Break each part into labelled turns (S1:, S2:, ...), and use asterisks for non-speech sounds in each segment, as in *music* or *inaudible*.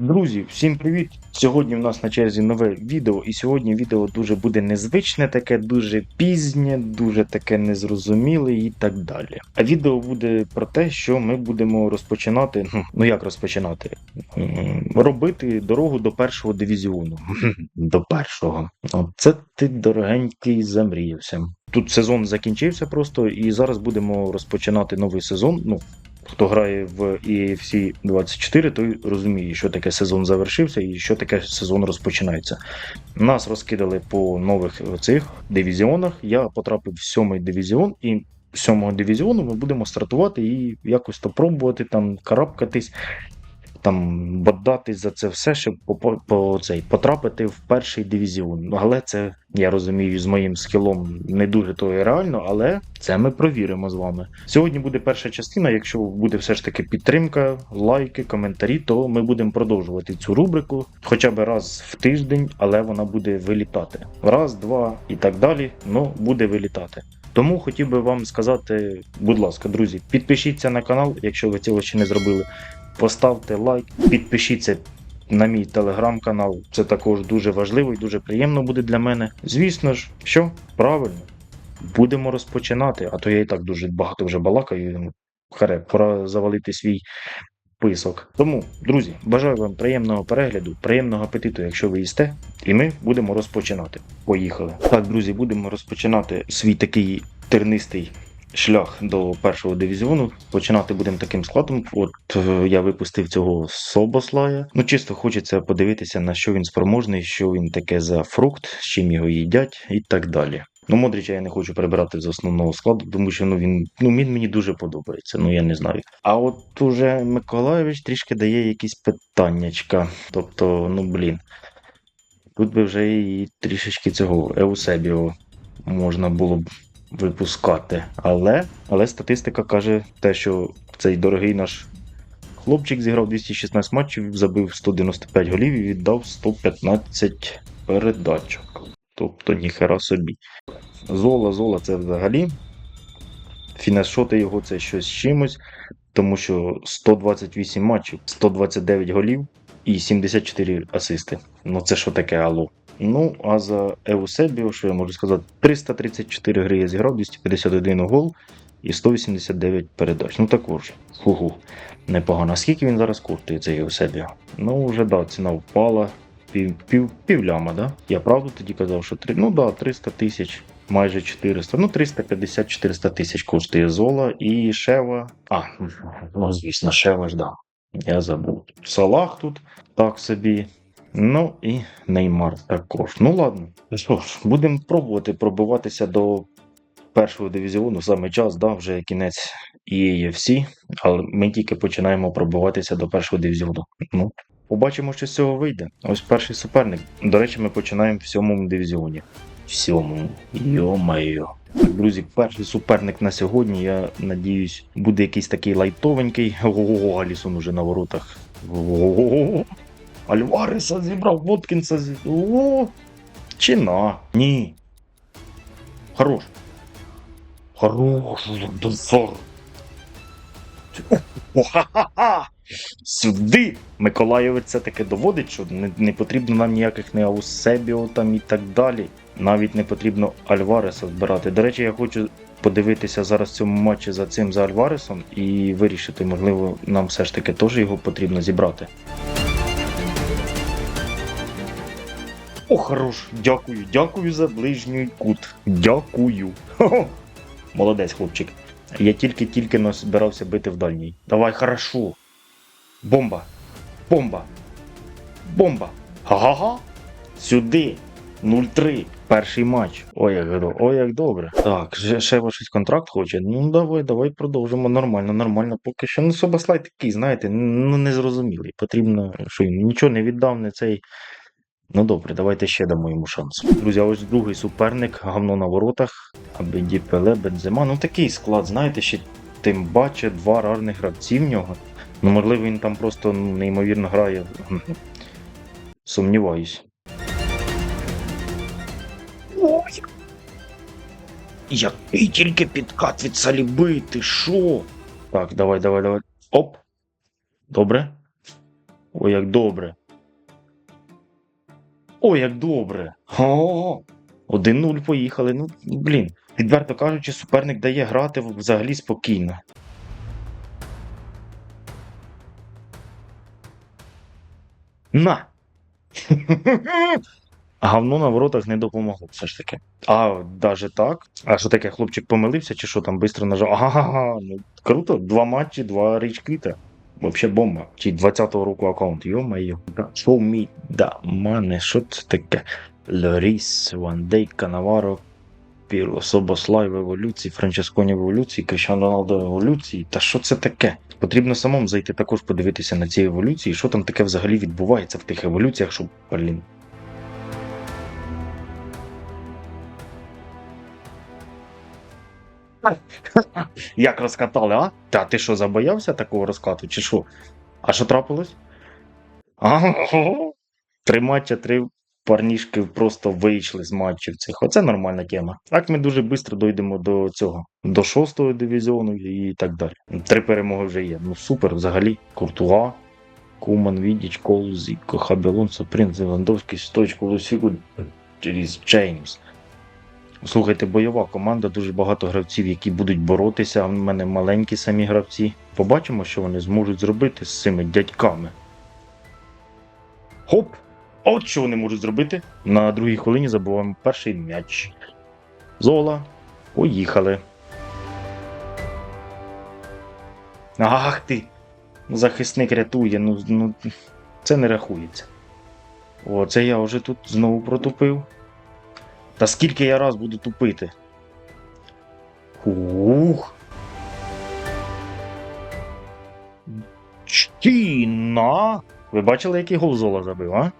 S1: Друзі, всім привіт! Сьогодні в нас на черзі нове відео, і сьогодні відео дуже буде незвичне, таке дуже пізнє, дуже таке незрозуміле і так далі. А відео буде про те, що ми будемо розпочинати. *laughs* ну, як розпочинати? Робити дорогу до першого дивізіону. *laughs* До першого. Оце ти дорогенький замріявся. Тут сезон закінчився просто, і зараз будемо розпочинати новий сезон. Ну, хто грає в EFC 24, той розуміє, що таке сезон завершився і що таке сезон розпочинається. Нас розкидали по нових цих дивізіонах. Я потрапив в сьомий дивізіон, і сьомого дивізіону ми будемо стартувати і якось то пробувати там карабкатись. Там бодатись за це все, щоб по, по, цей потрапити в перший дивізіон. Але це я розумію з моїм скілом не дуже то і реально, але це ми провіримо з вами. Сьогодні буде перша частина. Якщо буде все ж таки підтримка, лайки, коментарі, то ми будемо продовжувати цю рубрику хоча б раз в тиждень, але вона буде вилітати. Раз, два і так далі. Ну буде вилітати. Тому хотів би вам сказати, будь ласка, друзі, підпишіться на канал, якщо ви цього ще не зробили. Поставте лайк, підпишіться на мій телеграм-канал. Це також дуже важливо і дуже приємно буде для мене. Звісно ж, що правильно, будемо розпочинати. А то я і так дуже багато вже балакаю. Харе, пора завалити свій писок. Тому, друзі, бажаю вам приємного перегляду, приємного апетиту, якщо ви їсте, і ми будемо розпочинати. Поїхали. Так, друзі, будемо розпочинати свій такий тернистий шлях до першого дивізіону. Починати будемо таким складом. От е, я випустив цього Собослая. Ну, чисто хочеться подивитися, на що він спроможний, що він таке за фрукт, з чим його їдять і так далі. Ну, Модрича я не хочу прибирати з основного складу, тому що ну він ну він мені дуже подобається. Ну я не знаю. А от уже Миколаєвич трішки дає якісь питаннячка. Тобто, ну блін. Тут би вже і трішечки цього Еусебіо можна було б випускати. Але, але статистика каже те, що цей дорогий наш хлопчик зіграв 216 матчів, забив 195 голів і віддав 115 передачок. Тобто ніхера собі. Зола, зола це взагалі. Фінешоти його це щось з чимось, тому що 128 матчів, 129 голів і 74 асисти. Ну це що таке алло? Ну, а за Еусебіо, що я можу сказати, 334 гри я зіграв, 251 гол і 189 передач. Ну також, фугу, непогано. Скільки він зараз коштує, цей Еусебіо? Ну, вже да, ціна впала. Пів, пів, півляма, да? Я правду тоді казав, що 3, ну да, 300 тисяч, майже 400, ну 350-400 тисяч коштує зола і Шева. А, ну звісно, Шева ж да. Я забув. Салах тут так собі. Ну і Неймар також. Ну ладно. Що ж, будемо пробувати пробиватися до першого дивізіону. Саме час, да, вже кінець EAFC, але ми тільки починаємо пробиватися до першого дивізіону. Ну, побачимо, що з цього вийде. Ось перший суперник. До речі, ми починаємо в сьомому дивізіоні. В сьомому. Йо-майо. Друзі, перший суперник на сьогодні, я надіюсь, буде якийсь такий лайтовенький. Ого, Алісон уже на воротах. Ого. Альвареса зібрав, Воткінса зібрав. О, чи на? Ні. Хорош. Хорош, дозор. О-ха-ха-ха! Сюди! Миколаєвець це таки доводить, що не, не потрібно нам ніяких не Аусебіо там і так далі. Навіть не потрібно Альвареса збирати. До речі, я хочу подивитися зараз в цьому матчі за цим за Альваресом і вирішити, можливо, нам все ж таки теж його потрібно зібрати. О, хорош, дякую, дякую за ближній кут. Дякую. Хо-хо. Молодець, хлопчик. Я тільки-тільки збирався бити в дальній. Давай, хорошо. Бомба. Бомба. Бомба. Га-га-га. Сюди. 0-3. Перший матч. Ой, як. Ой, як добре. Так, ще, щось контракт хоче. Ну давай, давай продовжимо. Нормально, нормально. Поки що. Ну, Собаслай такий, знаєте, ну незрозумілий. Потрібно, що він нічого не віддав, не цей. Ну добре, давайте ще дамо йому шанс. Друзі, ось другий суперник, гавно на воротах, Абеді Пеле, Бензема. Ну такий склад, знаєте, ще тим бачить два рарних гравці в нього. Ну, можливо, він там просто ну, неймовірно грає. Сумніваюсь. Ой! Який тільки підкат від саліби, ти шо? Так, давай, давай, давай. Оп. Добре. Ой, як добре. Ой, як добре. О, 1-0 поїхали. Ну, блін. Відверто кажучи, суперник дає грати взагалі спокійно. На! *laughs* Гавно на воротах не допомогло все ж таки. А даже так. А що таке, хлопчик помилився, чи що там бистро нажав? Ага, ну круто, два матчі, два річквіта. Вообще бомба. Чи 20-го року аккаунт, йо-моє. Me the money, що це таке? Лоріс, Вандей, Канаваро, Пірло, Собослай в еволюції, Франческоні в еволюції, Кришан Роналдо в еволюції. Та що це таке? Потрібно самому зайти також подивитися на ці еволюції, що там таке взагалі відбувається в тих еволюціях, щоб, блін. *laughs* Як розкатали, а? Та ти що, забоявся такого розкату, чи що? А що трапилось? Три матча, три парнішки просто вийшли з матчів цих. Оце нормальна тема. Так ми дуже швидко дійдемо до цього, до шостого дивізіону і так далі. Три перемоги вже є. Ну супер, взагалі. Куртуа, Куман, Відіч, Кол, Зіко, Хабі Алонсо, Левандовський, Стойчко, Лусіку, Джеймс. Слухайте, бойова команда, дуже багато гравців, які будуть боротися. в мене маленькі самі гравці. Побачимо, що вони зможуть зробити з цими дядьками. Хоп! От що вони можуть зробити. На другій хвилині забуваємо перший м'яч. Зола. Поїхали. Ах ти! Захисник рятує, ну, ну це не рахується. О, це я вже тут знову протупив. Та скільки я раз буду тупити? Ух. Чтіна! Ви бачили, який гол Зола забив, а?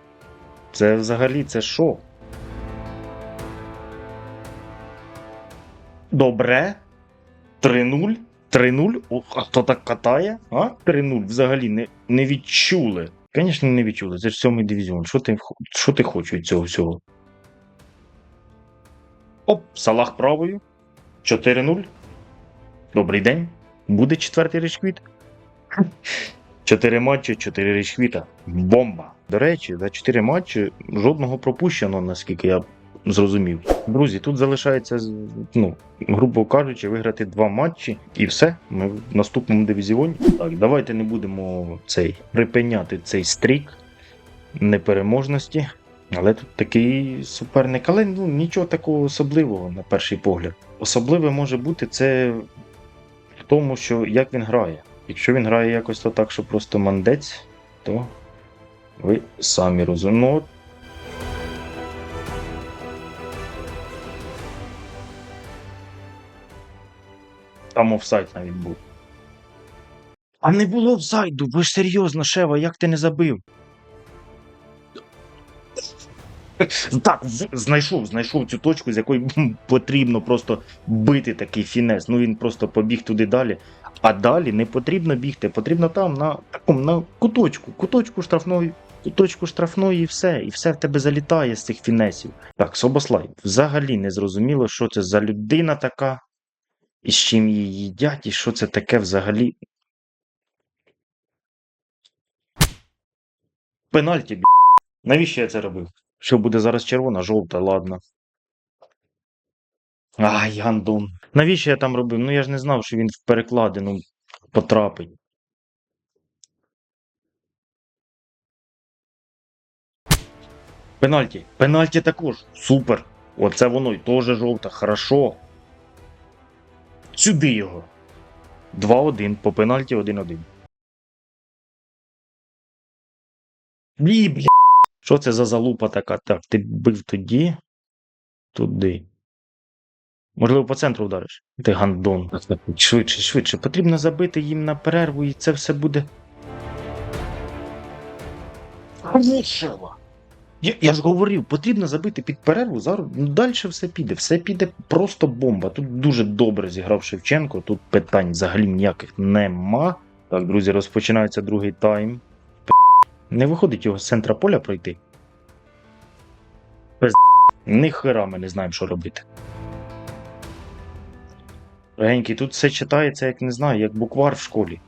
S1: Це взагалі це що? Добре. 3-0. 3-0. Ох, а хто так катає? А? 3-0 взагалі не, не відчули. Звісно, не відчули. Це ж сьомий дивізіон. Що ти, що ти хочеш від цього всього? Оп, Салах правою. 4-0. Добрий день. Буде четвертий річквіт. Чотири матчі, чотири річквіта. Бомба. До речі, за чотири матчі жодного пропущено, наскільки я зрозумів. Друзі, тут залишається, ну, грубо кажучи, виграти два матчі і все. Ми в наступному дивізіоні. Так, давайте не будемо цей припиняти цей стрік непереможності. Але тут такий суперник, але ну, нічого такого особливого на перший погляд. Особливе може бути це в тому, що як він грає. Якщо він грає якось то так, що просто мандець, то ви самі розумієте. Ну, Там офсайд навіть був. А не було офсайду, ви ж серйозно, Шева, як ти не забив? *laughs* Так, знайшов, знайшов цю точку, з якої *laughs* потрібно просто бити такий фінес. Ну він просто побіг туди далі. А далі не потрібно бігти, потрібно там на такому на куточку, куточку штрафної, куточку штрафної і все. І все в тебе залітає з цих фінесів. Так, Собослай, взагалі не зрозуміло, що це за людина така, і з чим її їдять, і що це таке взагалі. Пенальті, б***. Навіщо я це робив? Що буде зараз червона, жовта, ладно. Ай, гандон. Навіщо я там робив? Ну я ж не знав, що він в перекладину потрапить. Пенальті. Пенальті також. Супер. Оце воно і теж жовта. Хорошо. Сюди його. 2-1. По пенальті 1-1. Блі, бля. Що це за залупа така? Так, ти бив тоді. Туди. Можливо, по центру вдариш. Ти гандон. Швидше, швидше. Потрібно забити їм на перерву, і це все буде. Хорошего. Я, я ж говорив, потрібно забити під перерву. Зараз ну, далі все піде. Все піде просто бомба. Тут дуже добре зіграв Шевченко. Тут питань взагалі ніяких нема. Так, друзі, розпочинається другий тайм. Не виходить його з центра поля пройти. Без ніхера ми не знаємо, що робити. Легенький, тут все читається, як не знаю, як буквар в школі.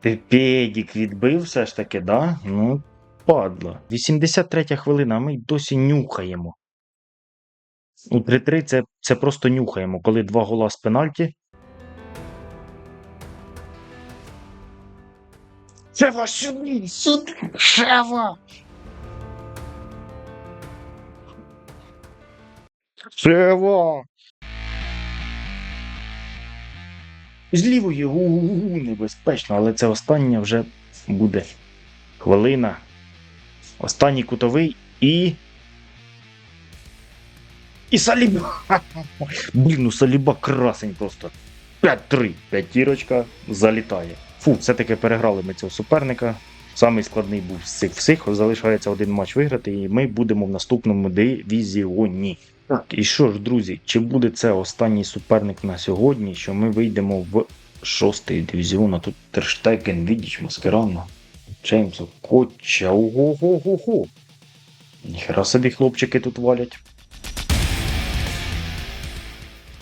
S1: Ти педік відбив все ж таки, да? Ну, падла. 83 хвилина, а ми досі нюхаємо. У 3-3 це, це просто нюхаємо, коли два гола з пенальті. Шева, сюди, сюди, Шева! Шева! З лівої у-у-у, небезпечно, але це остання вже буде хвилина. Останній кутовий і. І Саліба! Блін, ну Саліба красень просто. 5-3. П'ятірочка залітає. Фу, все-таки переграли ми цього суперника. Самий складний був з цих всіх. Залишається один матч виграти, і ми будемо в наступному дивізіоні. Так, і що ж, друзі, чи буде це останній суперник на сьогодні, що ми вийдемо в шостий дивізіон, а тут Терштеген, Відіч, Маскерано, Джеймсо, Коча, ого-го-го-го. Ніхера собі хлопчики тут валять.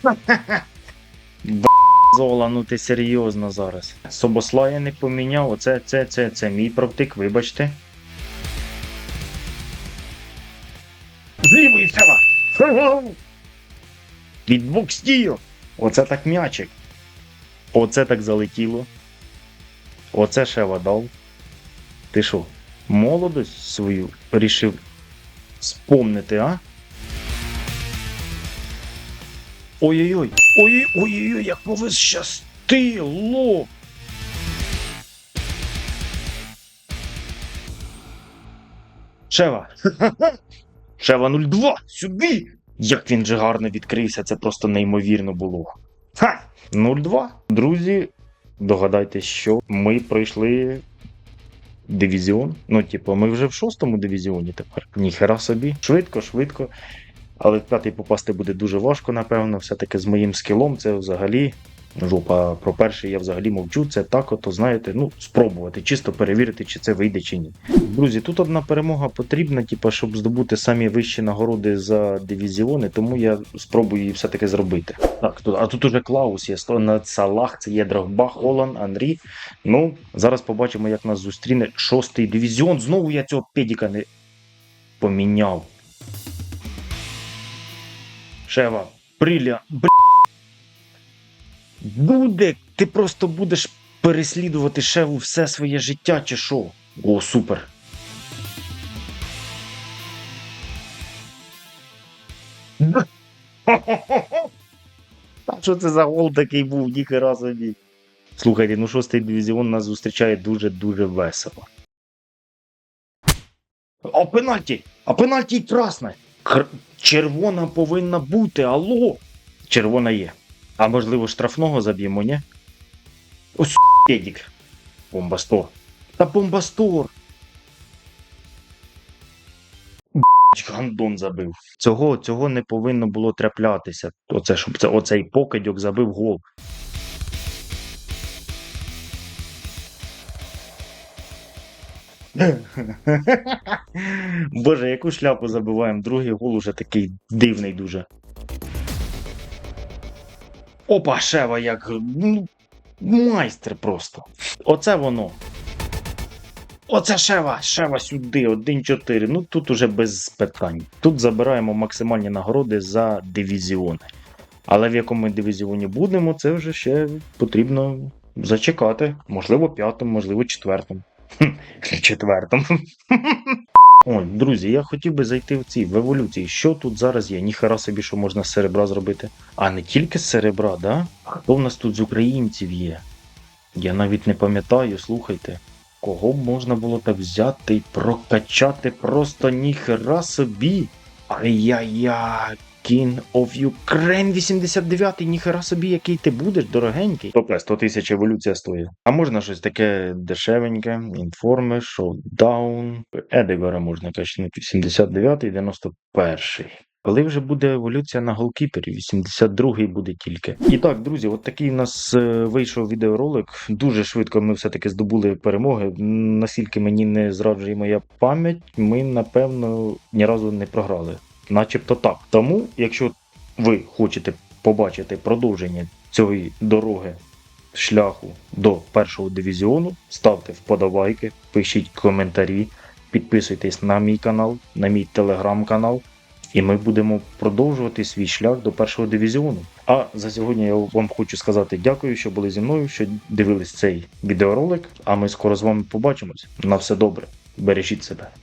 S1: *laughs* Зола, ну ти серйозно зараз. Собослая не поміняв, оце, це, це, це мій правтик, вибачте. Злівий села! Від бокстію! Оце так м'ячик. Оце так залетіло. Оце ще дав. Ти що, молодость свою рішив спомнити, а? Ой-ой-ой! Ой-ой-ой, як повез щастило! Шева! *laughs* Шева 02! Сюди! Як він же гарно відкрився, це просто неймовірно було. Ха! 0-2. Друзі, догадайтесь, що ми пройшли дивізіон. Ну, типу, ми вже в шостому дивізіоні тепер. Ніхера собі. Швидко, швидко. Але в п'ятий попасти буде дуже важко, напевно. Все-таки з моїм скілом це взагалі. Жопа про перший я взагалі мовчу. Це так, ото знаєте, ну спробувати, чисто перевірити, чи це вийде чи ні. Друзі, тут одна перемога потрібна, типу, щоб здобути самі вищі нагороди за дивізіони, тому я спробую її все-таки зробити. Так, тут, а тут уже Клаус є на Салах, це є Дрогба, Холан, Анрі. Ну, зараз побачимо, як нас зустріне шостий дивізіон. Знову я цього педіка не поміняв. Шева, Приля, бр... Буде, ти просто будеш переслідувати Шеву все своє життя, чи що? О, супер. *laughs* А що це за гол такий був, ніхера собі. Слухайте, ну шостий дивізіон нас зустрічає дуже-дуже весело. А пенальті! А пенальті красне! Червона повинна бути, алло! Червона є. А можливо, штрафного заб'ємо, ні? Ось педік. Бомбастор. Та бомбастор. Б***ь, Гандон забив. Цього, цього не повинно було траплятися. Оце, оцей покидьок забив гол. *laughs* Боже, яку шляпу забиваємо. Другий гол уже такий дивний дуже. Опа, шева, як. Ну, майстер просто. Оце воно. Оце шева, шева сюди, 1-4. Ну тут уже без питань. Тут забираємо максимальні нагороди за дивізіони. Але в якому дивізіоні будемо, це вже ще потрібно зачекати. Можливо, п'ятому, можливо, четвертому. Четвертому. Ой, друзі, я хотів би зайти в ці в еволюції. Що тут зараз є? Ніхера собі, що можна з серебра зробити. А не тільки з серебра, да? Хто в нас тут з українців є? Я навіть не пам'ятаю, слухайте. Кого б можна було так взяти і прокачати просто ніхера собі? Ай-яй-яй, King of Ukraine 89 ніхера собі, який ти будеш, дорогенький. Тобто 100 тисяч еволюція стоїть. А можна щось таке дешевеньке, інформи, шоудаун. Едегора можна качнути 79 91 коли вже буде еволюція на голкіпері? 82-й буде тільки. І так, друзі, от такий у нас е, вийшов відеоролик. Дуже швидко ми все-таки здобули перемоги. Наскільки мені не зраджує моя пам'ять, ми напевно ні разу не програли. Начебто так. Тому, якщо ви хочете побачити продовження цієї дороги шляху до першого дивізіону. Ставте вподобайки, пишіть коментарі, підписуйтесь на мій канал, на мій телеграм-канал. І ми будемо продовжувати свій шлях до першого дивізіону. А за сьогодні я вам хочу сказати дякую, що були зі мною, що дивились цей відеоролик. А ми скоро з вами побачимось. На все добре. Бережіть себе.